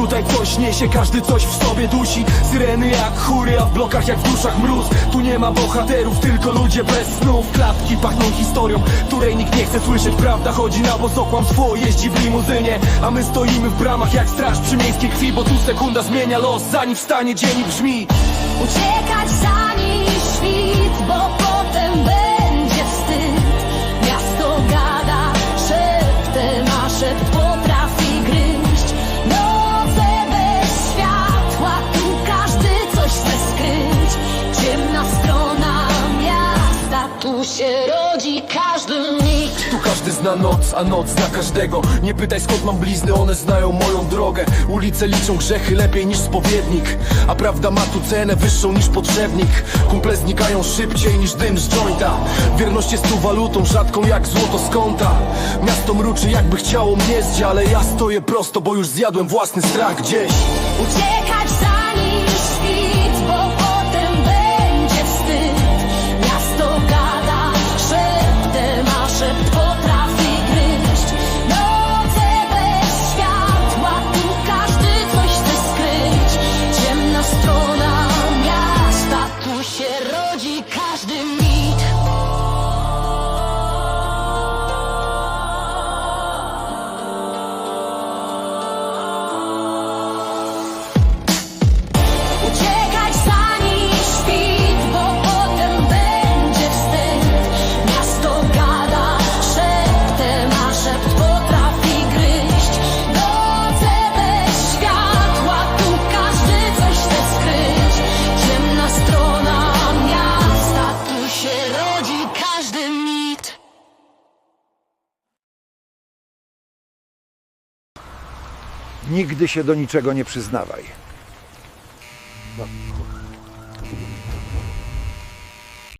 Tutaj coś niesie, każdy coś w sobie dusi. Syreny jak chóry, a w blokach jak w duszach mróz. Tu nie ma bohaterów, tylko ludzie bez snów. Klatki pachną historią, której nikt nie chce słyszeć. Prawda chodzi na boso, kłamstwo jeździ w limuzynie. A my stoimy w bramach jak straż przy miejskiej krwi Bo tu sekunda zmienia los, zanim wstanie dzień i brzmi. Uciekać zanim świt, się rodzi każdy mit. Tu każdy zna noc, a noc zna każdego. Nie pytaj skąd mam blizny, one znają moją drogę. Ulice liczą grzechy lepiej niż spowiednik. A prawda ma tu cenę wyższą niż podszewnik. Kumple znikają szybciej niż dym z jointa. Wierność jest tu walutą rzadką jak złoto z kąta. Miasto mruczy jakby chciało mnie zdziać Ale ja stoję prosto, bo już zjadłem własny strach gdzieś. Uciekać Nigdy się do niczego nie przyznawaj.